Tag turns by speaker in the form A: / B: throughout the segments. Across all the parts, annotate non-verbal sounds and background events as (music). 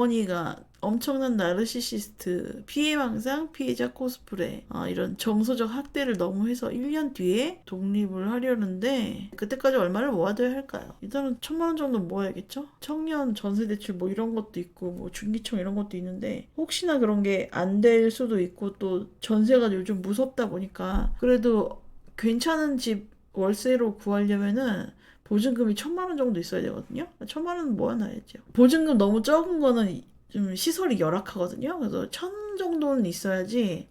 A: 어머니가 엄청난 나르시시스트, 피해망상, 피해자 코스프레, 아, 이런 정서적 학대를 너무 해서 1년 뒤에 독립을 하려는데 그때까지 얼마를 모아둬야 할까요? 일단은 천만 원 정도 모아야겠죠? 청년 전세대출 뭐 이런 것도 있고 뭐 중기청 이런 것도 있는데 혹시나 그런 게 안 될 수도 있고 또 전세가 요즘 무섭다 보니까 그래도 괜찮은 집 월세로 구하려면은 보증금이 천만 원 정도 있어야 되거든요. 천만 원 모아놔야죠. 보증금 너무 적은 거는 좀 시설이 열악하거든요. 그래서 천 정도는 있어야지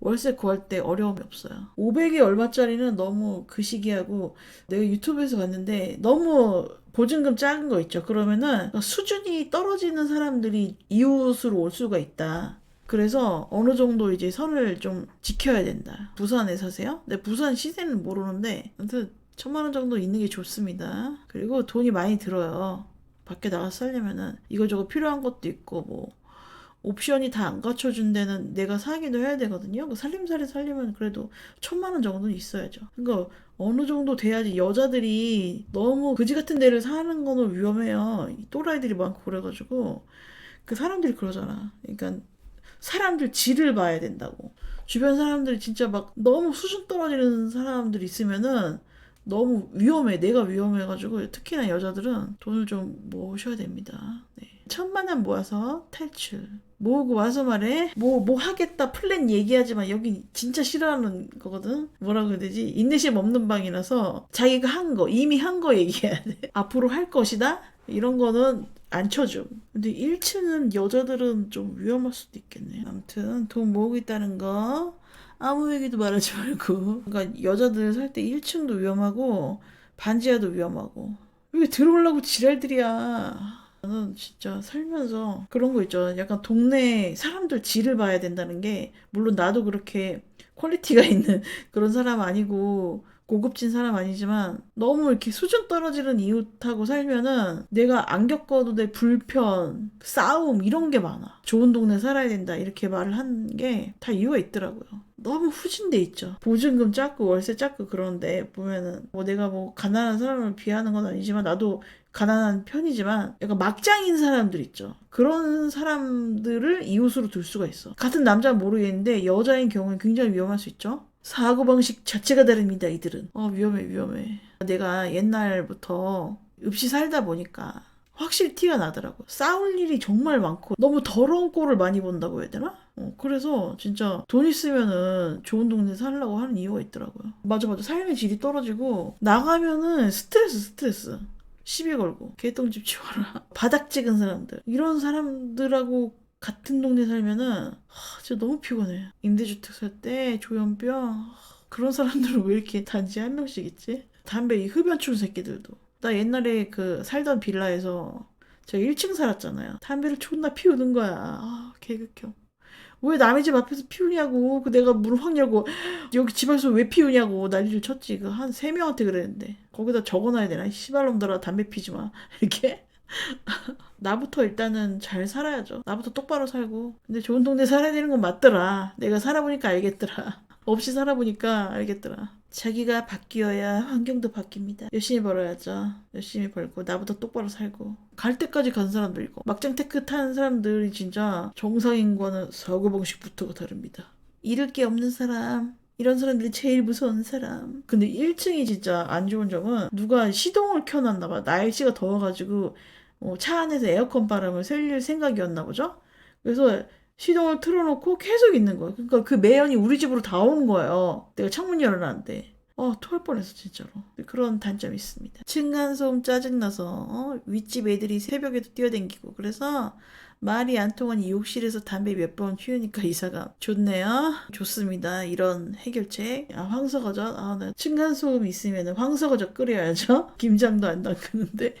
A: 월세 구할 때 어려움이 없어요. 500이 얼마짜리는 너무 그 시기하고 내가 유튜브에서 봤는데 너무 보증금 작은 거 있죠. 그러면은 수준이 떨어지는 사람들이 이웃으로 올 수가 있다. 그래서 어느 정도 이제 선을 좀 지켜야 된다. 부산에 사세요? 근데 부산 시세는 모르는데 아무튼 천만 원 정도 있는 게 좋습니다. 그리고 돈이 많이 들어요. 밖에 나가서 살려면은 이거저거 필요한 것도 있고 뭐 옵션이 다 안 갖춰준 데는 내가 사기도 해야 되거든요. 그 살림살이 살려면 그래도 천만 원 정도는 있어야죠. 그러니까 어느 정도 돼야지 여자들이 너무 그지 같은 데를 사는 거는 위험해요. 이 또라이들이 많고 그래가지고 그 사람들이 그러잖아. 그러니까 사람들 질을 봐야 된다고. 주변 사람들이 진짜 막 너무 수준 떨어지는 사람들 있으면은 너무 위험해. 내가 위험해가지고 특히나 여자들은 돈을 좀 모으셔야 됩니다. 네. 천만 원 모아서 탈출. 모으고 와서 말해. 뭐, 뭐 하겠다 플랜 얘기하지만 여기 진짜 싫어하는 거거든. 뭐라고 해야 되지? 인내심 없는 방이라서 자기가 한 거, 이미 한 거 얘기해야 돼. (laughs) 앞으로 할 것이다? 이런 거는 안 쳐줌. 근데 1층은 여자들은 좀 위험할 수도 있겠네. 아무튼 돈 모으고 있다는 거 아무 얘기도 말하지 말고. 그러니까 여자들 살 때 1층도 위험하고 반지하도 위험하고. 왜 들어오려고 지랄들이야. 저는 진짜 살면서 그런 거 있죠. 약간 동네 사람들 질을 봐야 된다는 게 물론 나도 그렇게 퀄리티가 (laughs) 있는 그런 사람 아니고 고급진 사람 아니지만 너무 이렇게 수준 떨어지는 이웃하고 살면은 내가 안 겪어도 내 불편, 싸움 이런 게 많아. 좋은 동네 살아야 된다 이렇게 말을 한 게 다 이유가 있더라고요. 너무 후진돼 있죠. 보증금 작고 월세 작고 그런데 보면은 뭐 내가 뭐 가난한 사람을 비하는 건 아니지만 나도 가난한 편이지만 약간 막장인 사람들 있죠. 그런 사람들을 이웃으로 둘 수가 있어. 같은 남자는 모르겠는데 여자인 경우는 굉장히 위험할 수 있죠. 사고방식 자체가 다릅니다, 이들은. 어, 위험해, 위험해. 내가 옛날부터 없이 살다 보니까 확실히 티가 나더라고. 싸울 일이 정말 많고 너무 더러운 꼴을 많이 본다고 해야 되나? 어, 그래서 진짜 돈 있으면은 좋은 동네 살려고 하는 이유가 있더라고요. 맞아, 맞아. 삶의 질이 떨어지고 나가면은 스트레스, 스트레스. 시비 걸고 개똥집 치워라. (laughs) 바닥 찍은 사람들. 이런 사람들하고 같은 동네 살면은 하, 진짜 너무 피곤해. 임대주택 살 때 조현병 하, 그런 사람들은 왜 이렇게 단지 한 명씩 있지? 담배 이 흡연충 새끼들도. 나 옛날에 그 살던 빌라에서 제가 1층 살았잖아요. 담배를 존나 피우는 거야. 아, 개극혐. 왜 남의 집 앞에서 피우냐고. 그 내가 문 확 열고 여기 집에서 왜 피우냐고 난리를 쳤지. 그 한 세 명한테 그랬는데 거기다 적어놔야 되나? 씨발놈들아 담배 피지 마. (laughs) 이렇게. 나부터 일단은 잘 살아야죠. 나부터 똑바로 살고. 근데 좋은 동네 살아야 되는 건 맞더라. 내가 살아보니까 알겠더라. (laughs) 없이 살아보니까 알겠더라. 자기가 바뀌어야 환경도 바뀝니다. 열심히 벌어야죠. 열심히 벌고 나보다 똑바로 살고 갈 때까지 간 사람들이고 막장 테크 타는 사람들이 진짜 정상인과는 사고 방식부터가 다릅니다. 잃을 게 없는 사람 이런 사람들이 제일 무서운 사람. 근데 1층이 진짜 안 좋은 점은 누가 시동을 켜놨나 봐. 날씨가 더워가지고 어, 차 안에서 에어컨 바람을 쐴 생각이었나 보죠. 그래서 시동을 틀어놓고 계속 있는 거예요. 그러니까 그 매연이 우리 집으로 다 오는 거예요. 내가 창문 열어놨는데. 어, 토할 뻔했어, 진짜로. 그런 단점이 있습니다. 층간소음 짜증나서, 어, 윗집 애들이 새벽에도 뛰어댕기고, 그래서 말이 안 통한 이 욕실에서 담배 몇 번 피우니까 (laughs) 이사가 좋네요. 좋습니다. 이런 해결책. 아, 황석어젓. 아, 나 층간소음 있으면 황석어젓 끓여야죠. (laughs) 김장도 안 담그는데.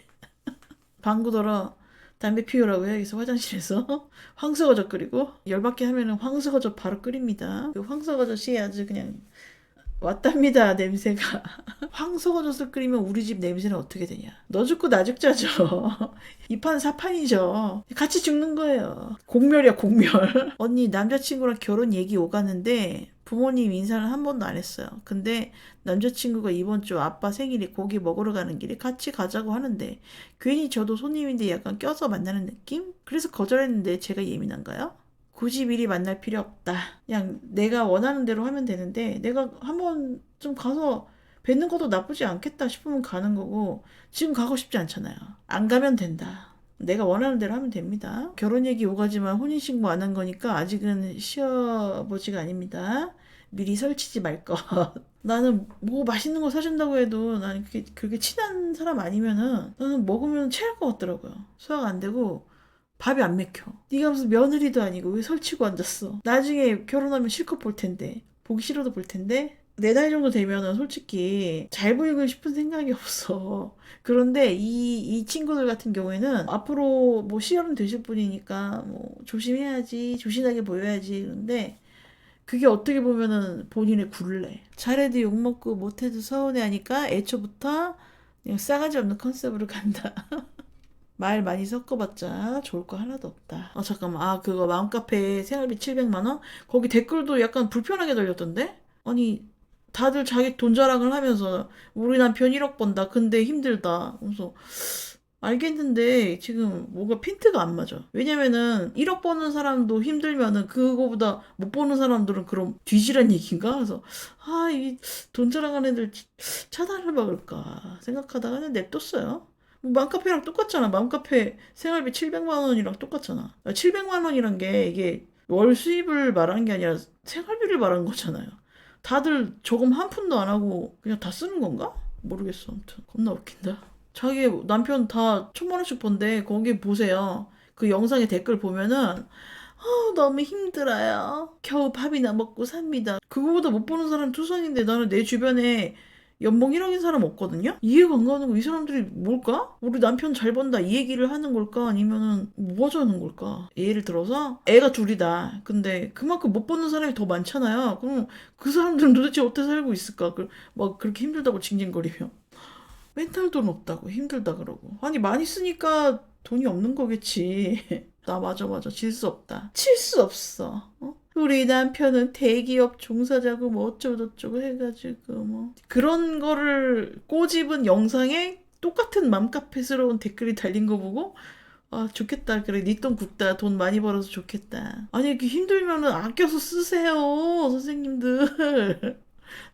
A: 방구더러 담배 피우라고 해야겠어 화장실에서? (laughs) 황석어젓 끓이고? 열받게 하면은 황석어젓 바로 끓입니다. 그 황석어젓이 아주 그냥 왔답니다 냄새가. (laughs) 황석어젓을 끓이면 우리 집 냄새는 어떻게 되냐? 너 죽고 나 죽자죠. (laughs) 이판 사판이죠. 같이 죽는 거예요. 공멸이야 공멸. 언니 남자친구랑 결혼 얘기 오가는데 부모님 인사를 한 번도 안 했어요. 근데 남자친구가 이번 주 아빠 생일에 고기 먹으러 가는 길에 같이 가자고 하는데 괜히 저도 손님인데 약간 껴서 만나는 느낌? 그래서 거절했는데 제가 예민한가요? 굳이 미리 만날 필요 없다. 그냥 내가 원하는 대로 하면 되는데 내가 한번 좀 가서 뵙는 것도 나쁘지 않겠다 싶으면 가는 거고 지금 가고 싶지 않잖아요. 안 가면 된다. 내가 원하는 대로 하면 됩니다. 결혼 얘기 오가지만 혼인신고 안 한 거니까 아직은 시어버지가 아닙니다. 미리 설치지 말 것. (laughs) 나는 뭐 맛있는 거 사준다고 해도 나는 그게 그렇게 친한 사람 아니면은 나는 먹으면 체할 것 같더라고요. 소화가 안 되고 밥이 안 맥혀. 네가 무슨 며느리도 아니고 왜 설치고 앉았어? 나중에 결혼하면 실컷 볼 텐데 보기 싫어도 볼 텐데 내 나이 정도 되면은 솔직히 잘 보이고 싶은 생각이 (laughs) 없어. 그런데 이, 이 친구들 같은 경우에는 앞으로 뭐 시어른 되실 분이니까 뭐 조심해야지, 조신하게 보여야지. 그런데 그게 어떻게 보면은 본인의 굴레. 잘해도 욕먹고 못해도 서운해 하니까 애초부터 그냥 싸가지 없는 컨셉으로 간다. (laughs) 말 많이 섞어봤자 좋을 거 하나도 없다. 아, 잠깐만. 아, 그거 마음카페 생활비 700만 원? 거기 댓글도 약간 불편하게 달렸던데? 아니, 다들 자기 돈 자랑을 하면서 우리 남편 1억 번다. 근데 힘들다. 그래서 알겠는데 지금 뭔가 핀트가 안 맞아. 왜냐면은 1억 버는 사람도 힘들면은 그거보다 못 버는 사람들은 그럼 뒤지란 얘기인가? 그래서 아, 이 돈 자랑하는 애들 차단을 박을까 생각하다가 그냥 냅뒀어요. 뭐 맘카페랑 똑같잖아. 맘카페 생활비 700만 원이랑 똑같잖아. 700만 원이란 게 이게 월 수입을 말한 게 아니라 생활비를 말한 거잖아요. 다들 저금 한 푼도 안 하고 그냥 다 쓰는 건가? 모르겠어. 아무튼 겁나 웃긴다. 자기 남편 다 천만 원씩 번데 거기 보세요. 그 영상에 댓글 보면은 아, 너무 힘들어요. 겨우 밥이나 먹고 삽니다. 그거보다 못 버는 사람 투성인데 나는 내 주변에 연봉 1억인 사람 없거든요? 이해가 안 가는 거 이 사람들이 뭘까? 우리 남편 잘 번다 이 얘기를 하는 걸까? 아니면은 뭐 하자는 걸까? 예를 들어서 애가 둘이다. 근데 그만큼 못 버는 사람이 더 많잖아요. 그럼 그 사람들은 도대체 어떻게 살고 있을까? 그- 막 그렇게 힘들다고 징징거리며. 맨날 돈 없다고 힘들다 그러고. 아니 많이 쓰니까 돈이 없는 거겠지. (laughs) 나 맞아 맞아 질 수 없다. 칠 수 없어. 어? 우리 남편은 대기업 종사자고 뭐 어쩌고저쩌고 해가지고 뭐. 그런 거를 꼬집은 영상에 똑같은 맘카페스러운 댓글이 달린 거 보고 아 좋겠다. 그래 네돈 굽다. 돈 많이 벌어서 좋겠다. 아니 이렇게 힘들면은 아껴서 쓰세요 선생님들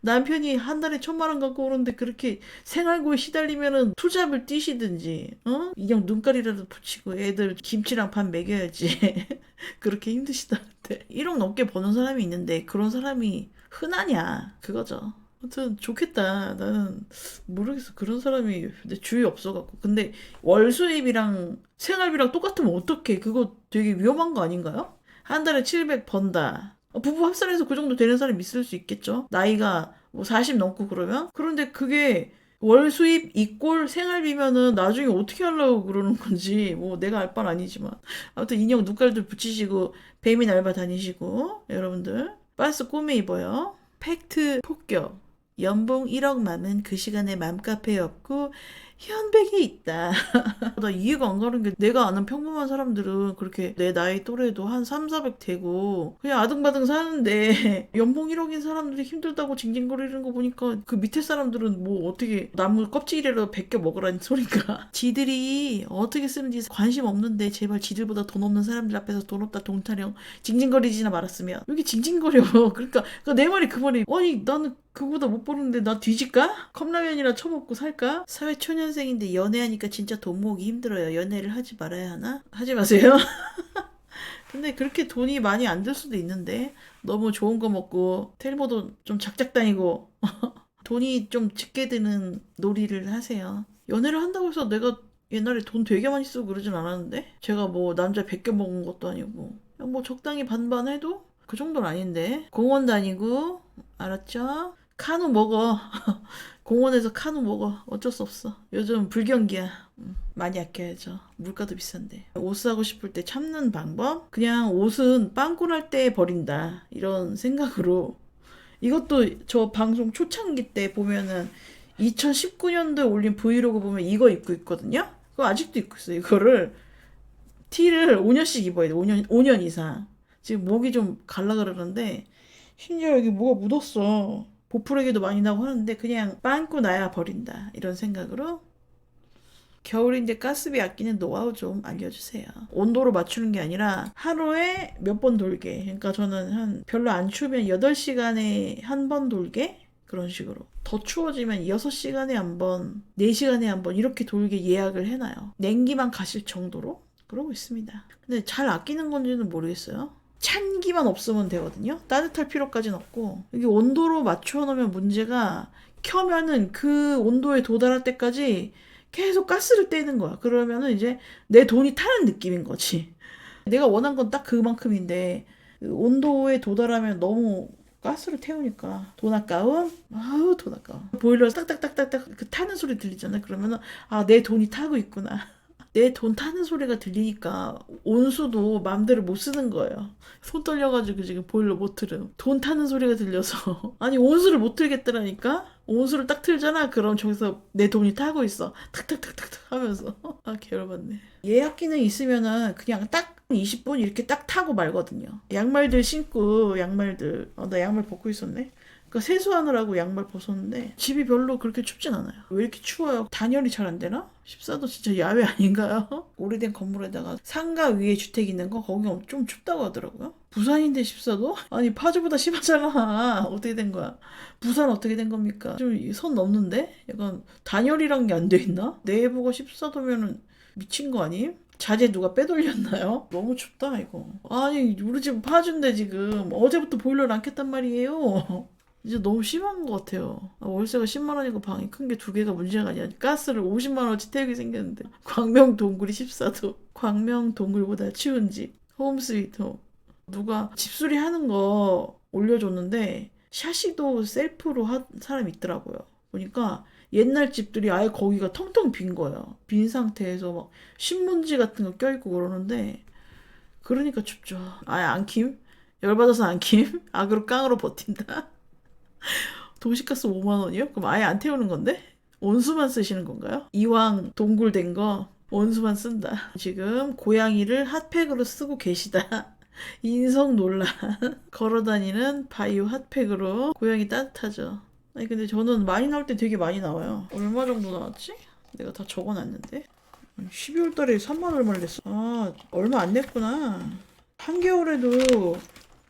A: 남편이 한 달에 천만 원 갖고 오는데 그렇게 생활고에 시달리면은 투잡을 뛰시든지 어 인형 눈깔이라도 붙이고 애들 김치랑 밥 먹여야지 (laughs) 그렇게 힘드시다는데 1억 넘게 버는 사람이 있는데 그런 사람이 흔하냐 그거죠. 아무튼 좋겠다. 나는 모르겠어. 그런 사람이 내 주위에 없어갖고. 근데 월 수입이랑 생활비랑 똑같으면 어떡해. 그거 되게 위험한 거 아닌가요? 한 달에 700 번다. 어, 부부 합산해서 그 정도 되는 사람이 있을 수 있겠죠. 나이가 뭐 40 넘고 그러면. 그런데 그게 월 수입 이꼴 생활비면은 나중에 어떻게 하려고 그러는 건지 뭐 내가 알 바는 아니지만 아무튼 인형 눈깔들 붙이시고 뱀이 날바 다니시고 여러분들 반스 꼬매 입어요 팩트 폭격 연봉 1억 만은 그 시간에 맘카페에 없고 현백에 있다. (laughs) 나 이해가 안 가는 게 내가 아는 평범한 사람들은 그렇게 내 나이 또래도 한 3, 400 되고 그냥 아등바등 사는데 (laughs) 연봉 1억인 사람들이 힘들다고 징징거리는 거 보니까 그 밑에 사람들은 뭐 어떻게 나무 껍질이라도 벗겨 먹으라는 소린가? (laughs) 지들이 어떻게 쓰는지 관심 없는데 제발 지들보다 돈 없는 사람들 앞에서 돈 없다 동타령 징징거리지나 말았으면. 여기 징징거려? 그러니까, 그러니까 내 말이 그 말이 아니 나는 그거보다 못 버는데 나 뒤질까? 컵라면이나 처먹고 살까? 사회 초년 생인데 연애하니까 진짜 돈 모으기 힘들어요. 연애를 하지 말아야 하나? 하지 마세요. (laughs) 근데 그렇게 돈이 많이 안 들 수도 있는데 너무 좋은 거 먹고 텔모도 좀 작작 다니고 (laughs) 돈이 좀 적게 드는 놀이를 하세요. 연애를 한다고 해서 내가 옛날에 돈 되게 많이 쓰고 그러진 않았는데 제가 뭐 남자 100개 먹은 것도 아니고 뭐 적당히 반반 해도 그 정도는 아닌데 공원 다니고 알았죠? 카누 먹어. (laughs) 공원에서 카누 먹어. 어쩔 수 없어. 요즘 불경기야. 음, 많이 아껴야죠. 물가도 비싼데. 옷 사고 싶을 때 참는 방법? 그냥 옷은 빵꾸날 때 버린다. 이런 생각으로. 이것도 저 방송 초창기 때 보면은 2019년도에 올린 브이로그 보면 이거 입고 있거든요? 그거 아직도 입고 있어요. 이거를 티를 5년씩 입어야 돼. 5년, 5년 이상. 지금 목이 좀 갈라 그러는데 심지어 여기 뭐가 묻었어. 보풀에게도 많이 나고 하는데 그냥 빵꾸 나야 버린다. 이런 생각으로 겨울인데 가스비 아끼는 노하우 좀 알려주세요. 온도로 맞추는 게 아니라 하루에 몇 번 돌게. 그러니까 저는 한 별로 안 추우면 8시간에 한 번 돌게. 그런 식으로. 더 추워지면 6시간에 한 번, 4시간에 한 번 이렇게 돌게 예약을 해놔요. 냉기만 가실 정도로. 그러고 있습니다. 근데 잘 아끼는 건지는 모르겠어요. 찬기만 없으면 되거든요. 따뜻할 필요까지는 없고. 여기 온도로 맞춰 놓으면 문제가 켜면은 그 온도에 도달할 때까지 계속 가스를 떼는 거야. 그러면은 이제 내 돈이 타는 느낌인 거지. 내가 원한 건 딱 그만큼인데 그 온도에 도달하면 너무 가스를 태우니까 돈 아까운 아우 돈 아까워 보일러 딱딱딱딱딱 그 타는 소리 들리잖아 그러면은 아 내 돈이 타고 있구나 내 돈 타는 소리가 들리니까 온수도 마음대로 못 쓰는 거예요. 손 떨려가지고 지금 보일러 못 틀음 돈 타는 소리가 들려서. (laughs) 아니 온수를 못 틀겠더라니까? 온수를 딱 틀잖아. 그럼 저기서 내 돈이 타고 있어. 탁탁탁탁탁 하면서. (laughs) 아 개열받네. 예약 기능 있으면은 그냥 딱 20분 이렇게 딱 타고 말거든요. 양말들 신고 양말들. 어, 나 양말 벗고 있었네 그러니까 세수하느라고 양말 벗었는데 집이 별로 그렇게 춥진 않아요. 왜 이렇게 추워요? 단열이 잘 안 되나? 14도 진짜 야외 (laughs) 아닌가요? 오래된 건물에다가 상가 위에 주택 있는 거 거기 좀 춥다고 하더라고요. 부산인데 14도? 아니 파주보다 심하잖아. (laughs) 어떻게 된 거야? 부산 어떻게 된 겁니까? 좀 선 넘는데? 약간 단열이란 게 안 돼 있나? 내부가 14도면은 미친 거 아님? 자재 누가 빼돌렸나요? 너무 춥다 이거. 아니 우리 집 파주인데 지금 어제부터 보일러를 안 켰단 말이에요. 이제 너무 심한 것 같아요. 아, 월세가 10만 원이고 방이 큰 게 두 개가 문제가 아니야. 가스를 50만 원어치 태우게 생겼는데 (laughs) 광명 동굴이 14도. 광명 동굴보다 추운 집. 홈 스위트 홈. 누가 집수리 하는 거 올려줬는데 샤시도 셀프로 한 사람 있더라고요. 보니까 옛날 집들이 아예 거기가 텅텅 빈 거예요. 빈 상태에서 막 신문지 같은 거 껴있고 그러는데 그러니까 춥죠. 아예 안 킴? 열받아서 안 킴? (laughs) 악으로 깡으로 버틴다. (laughs) 도시가스 5만 원이요? 그럼 아예 안 태우는 건데? 온수만 쓰시는 건가요? 이왕 동굴된 거 온수만 쓴다. 지금 고양이를 핫팩으로 쓰고 계시다. (laughs) 인성 논란. (laughs) 걸어다니는 바이오 핫팩으로 고양이 따뜻하죠. 아니 근데 저는 많이 나올 때 되게 많이 나와요. 얼마 정도 나왔지? 내가 다 적어놨는데. 12월 달에 3만 얼마를 냈어. 아 얼마 안 냈구나. 한겨울에도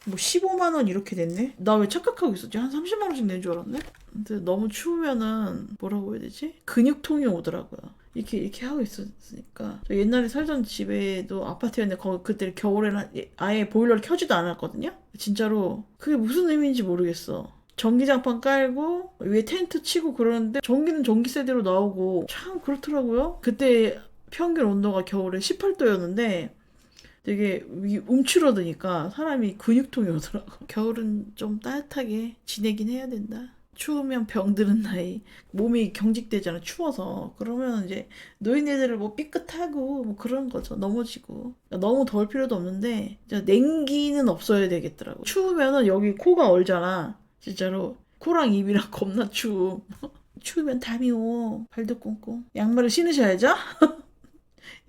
A: 뭐 15만 원 이렇게 됐네? 나 왜 착각하고 있었지? 한 30만 원씩 낸 줄 알았네? 근데 너무 추우면은 뭐라고 해야 되지? 근육통이 오더라고요. 이렇게 이렇게 하고 있었으니까 저 옛날에 살던 집에도 아파트였는데 거기 그때 겨울에는 아예 보일러를 켜지도 않았거든요. 진짜로 그게 무슨 의미인지 모르겠어. 전기장판 깔고 위에 텐트 치고 그러는데 전기는 전기세대로 나오고 참 그렇더라고요. 그때 평균 온도가 겨울에 18도였는데 되게 위- 움츠러드니까 사람이 근육통이 오더라고. 겨울은 좀 따뜻하게 지내긴 해야 된다. 추우면 병드는 나이, 몸이 경직되잖아, 추워서. 그러면 이제 노인네들을 뭐 삐끗하고 뭐 그런 거죠. 넘어지고. 그러니까 너무 더울 필요도 없는데, 냉기는 없어야 되겠더라고. 추우면은 여기 코가 얼잖아. 진짜로. 코랑 입이랑 겁나 추움. (laughs) 추우면 담이 오. 발도 꽁꽁. 양말을 신으셔야죠? (laughs)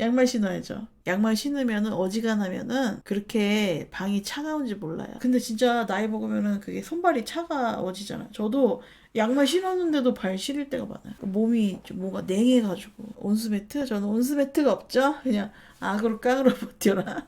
A: 양말 신어야죠. 양말 신으면은 어지간하면은 그렇게 방이 차가운지 몰라요. 근데 진짜 나이 먹으면은 그게 손발이 차가워지잖아요. 저도 양말 신었는데도 발 시릴 때가 많아요. 몸이 좀 뭔가 냉해가지고 온수매트? 저는 온수매트가 없죠. 그냥 악으로 깡으로 버텨라.